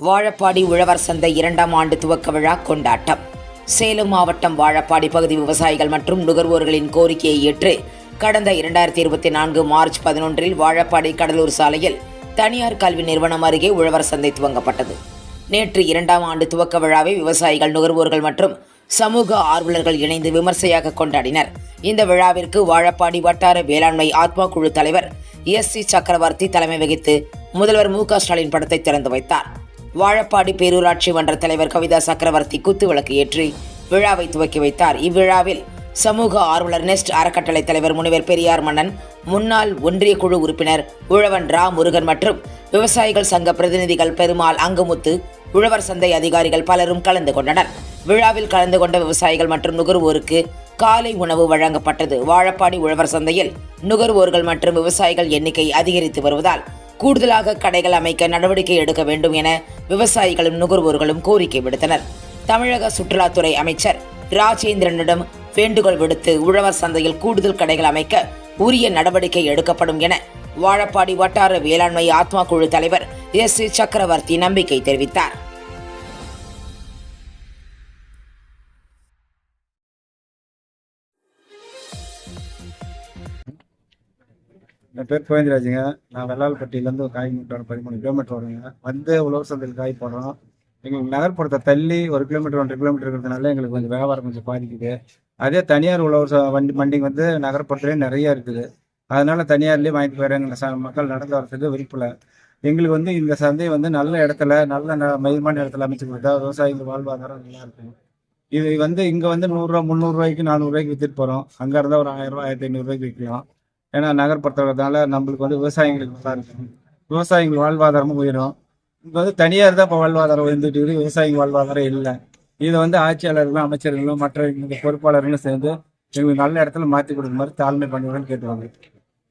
வாழப்பாடி உழவர் சந்தை இரண்டாம் ஆண்டு துவக்க விழா கொண்டாட்டம். சேலம் மாவட்டம் வாழப்பாடி பகுதி விவசாயிகள் மற்றும் நுகர்வோர்களின் கோரிக்கையை ஏற்று கடந்த இரண்டாயிரத்தி இருபத்தி நான்கு மார்ச் பதினொன்றில் வாழப்பாடி கடலூர் சாலையில் தனியார் கல்வி நிறுவனம் அருகே உழவர் சந்தை துவங்கப்பட்டது. நேற்று இரண்டாம் ஆண்டு துவக்க விழாவை விவசாயிகள் நுகர்வோர்கள் மற்றும் சமூக ஆர்வலர்கள் இணைந்து விமர்சையாக கொண்டாடினர். இந்த விழாவிற்கு வாழப்பாடி வட்டார வேளாண்மை ஆத்மா குழு தலைவர் எஸ் சி சக்கரவர்த்தி தலைமை வகித்து முதல்வர் மு க ஸ்டாலின் படத்தை திறந்து வைத்தார். வாழப்பாடி பேரூராட்சி மன்ற தலைவர் கவிதா சக்கரவர்த்தி குத்துவிளக்கு ஏற்றி விழாவை துவக்கி வைத்தார். இவ்விழாவில் சமூக ஆர்வலர் நெஸ்ட் அறக்கட்டளை தலைவர் முனைவர் பெரியார் மன்னன் முன்னாள் ஒன்றிய குழு உறுப்பினர் உழவன் ரா முருகன் மற்றும் விவசாயிகள் சங்க பிரதிநிதிகள் பெருமாள் அங்குமுத்து உழவர் சந்தை அதிகாரிகள் பலரும் கலந்து கொண்டனர். விழாவில் கலந்து கொண்ட விவசாயிகள் மற்றும் நுகர்வோருக்கு காலை உணவு வழங்கப்பட்டது. வாழப்பாடி உழவர் சந்தையில் நுகர்வோர்கள் மற்றும் விவசாயிகள் எண்ணிக்கை அதிகரித்து வருவதால் கூடுதலாக கடைகள் அமைக்க நடவடிக்கை எடுக்க வேண்டும் என விவசாயிகளும் நுகர்வோர்களும் கோரிக்கை விடுத்தனர். தமிழக சுற்றுலாத்துறை அமைச்சர் ராஜேந்திரனிடம் வேண்டுகோள் விடுத்து உழவர் சந்தையில் கூடுதல் கடைகள் அமைக்க உரிய நடவடிக்கை எடுக்கப்படும் என வாழப்பாடி வட்டார வேளாண்மை ஆத்மா குழு தலைவர் எஸ் சி சக்கரவர்த்தி நம்பிக்கை தெரிவித்தார். என் பேர் கோவிந்தராஜுங்க. நான் வெள்ளாளப்பட்டியிலேருந்து காய் மூட்டை பதிமூணு கிலோமீட்டர் வருங்க. வந்து உழவர் சந்தையில் காய் போடுறோம். எங்களுக்கு நகர்ப்புறத்தை தள்ளி ஒரு கிலோமீட்டர் ஒன்றரை கிலோமீட்டர் இருக்கிறதுனால எங்களுக்கு கொஞ்சம் வியாபாரம் கொஞ்சம் பாதிக்குது. அதே தனியார் உழவர் ச- வண்டி மண்டிங்க வந்து நகர்ப்புறத்துலேயே நிறைய இருக்குது. அதனால தனியார்லேயே வாங்கிட்டு போயிடுறாங்க ச மக்கள் நடந்து வரதுக்கு விருப்பில். எங்களுக்கு வந்து இந்த சந்தை வந்து நல்ல இடத்துல நல்ல ந- இடத்துல அமைச்சு கொடுத்தா விவசாயிகள் வாழ்வாதாரம் நல்லா இருக்கும். இது வந்து இங்கே வந்து நூறுரூவா முந்நூறுரூவாய்க்கு நானூறுரூவாய்க்கு விற்றுட்டு போகிறோம் அங்கே இருந்தால் ஒரு ஆயிரரூவா ஆயிரத்தி ஐநூறுரூவாய்க்கு விற்கலாம் ஏன்னா நகர்ப்புறத்துறதுனால நம்மளுக்கு வந்து விவசாயிகளுக்கு நல்லா இருக்கும். விவசாயிகள் வாழ்வாதாரமும் உயரும். இங்கே வந்து தனியார் தான் இப்போ வாழ்வாதாரம் உயர்ந்துட்டு இருக்குது. விவசாயிகள் வாழ்வாதாரம் இல்லை. இதை வந்து ஆட்சியாளர்களும் அமைச்சர்களும் மற்ற பொறுப்பாளர்களும் சேர்ந்து எங்களுக்கு நல்ல இடத்துல மாற்றி கொடுக்குமாறு தாழ்மை பண்ணுவாங்கன்னு கேட்டுவாங்க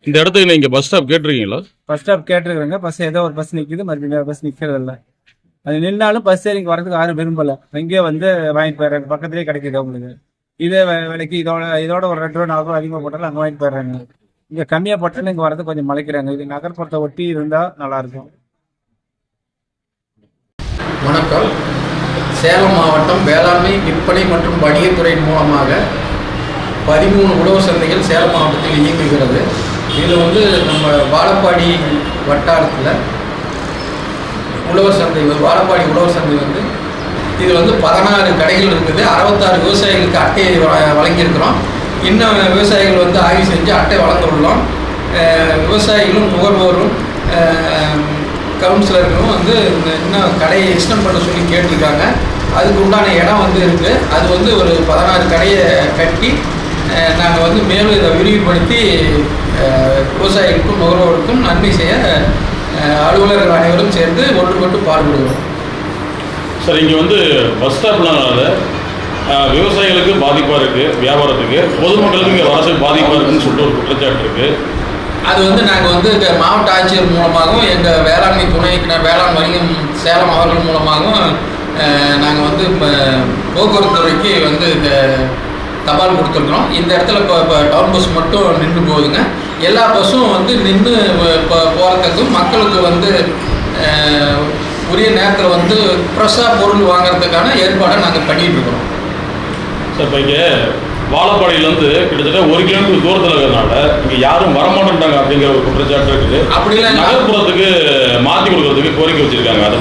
இந்த இடத்துக்கு நீங்க பஸ் ஸ்டாப் கேட்டிருக்கீங்களா? பஸ் ஸ்டாப் கேட்டுருக்குறாங்க. பஸ் ஏதோ ஒரு பஸ் நிற்கிது மறுபடியும் வேறு பஸ் நிற்கிறது இல்லை. அது நின்னாலும் பஸ் இங்கே வரதுக்கு யாரும் விரும்பலை. இங்கேயே வந்து வாங்கிட்டு போயிடுறாங்க. பக்கத்துலேயே கிடைக்குது அவங்களுக்கு. இதே விலைக்கு இதோட இதோட ஒரு ரெண்டு ரூபா நாலு ரூபா அதிகமாக போட்டாலும் அங்கே வாங்கிட்டு போயிடுறாங்க. இங்கே கம்மியாக போட்டாலும் இங்கே வரது கொஞ்சம் மலைக்கிறாங்க. இது நகர்ப்புறத்தை ஒட்டி இருந்தால் நல்லாயிருக்கும். வணக்கம். சேலம் மாவட்டம் வேளாண்மை விற்பனை மற்றும் வணிகத்துறையின் மூலமாக பதிமூணு உழவு சந்தைகள் சேலம் மாவட்டத்தில் இயங்குகிறது. இதில் வந்து நம்ம வாழப்பாடி வட்டாரத்தில் உழவர் சந்தை வாழப்பாடி உழவர் சந்தை வந்து இது வந்து பதினாறு கடைகள் இருக்குது. அறுபத்தாறு விவசாயிகளுக்கு அட்டையை வ- வழங்கியிருக்கிறோம். இன்னும் விவசாயிகள் வந்து ஆய்வு செஞ்சு அட்டை வழங்க விவசாயிகளும் நுகர்வோரும் கவுன்சிலர்களும் வந்து இன்னும் கடையை எக்ஸ்டெண்ட் பண்ண சொல்லி கேட்டிருக்காங்க. அதுக்கு உண்டான இடம் வந்து இருக்குது அது வந்து ஒரு பதினாறு கடையை கட்டி நாங்கள் வந்து மேலும் இதை விரிவுபடுத்தி விவசாயிகளுக்கும் நுகர்வோருக்கும் நன்மை செய்ய அலுவலர்கள் அனைவரும் சேர்ந்து ஒன்றுபட்டு பாடுபடுகிறோம். சார் இங்கே வந்து பஸ் ஸ்டாப்லாம் விவசாயிகளுக்கு பாதிப்பாக இருக்குது வியாபாரத்துக்கு. பொதுமக்களுக்கு இங்கே வரதுக்கு பாதிப்பாக இருக்குன்னு சொல்லிட்டு ஒரு குற்றச்சாட்டு இருக்குது அது வந்து நாங்கள் வந்து இந்த மாவட்ட ஆட்சியர் மூலமாகவும் எங்கள் வேளாண்மை துணை வேளாண் வணிகம் சேலம் அவர்கள் மூலமாகவும் நாங்கள் வந்து இப்போ போக்குவரத்து துறைக்கு வந்து இந்த தபால் கொடுத்துருக்குறோம். இந்த இடத்துல இப்போ இப்போ டவுன் பஸ் மட்டும் நின்று போகுதுங்க. எல்லா பஸ்ஸும் வந்து நின்று இப்போ போகிறதுக்கும் மக்களுக்கு வந்து உரிய நேரத்தில் வந்து ஃப்ரெஷ்ஷாக பொருள் வாங்குறதுக்கான ஏற்பாடை நாங்கள் பண்ணிகிட்டு இருக்கிறோம். இப்போ இங்க வாழப்பாடியிலேருந்து கிட்டத்தட்ட ஒரு கிலோமீட்டர் தூரத்தில் இருக்கிறதுனால இங்க யாரும் வரமாட்டேன்றாங்க அப்படிங்கிற ஒரு குற்றச்சாட்டு இருக்குது. நகர்ப்புறத்துக்கு மாற்றி கொடுக்கறதுக்கு கோரிக்கை வச்சிருக்காங்க அதை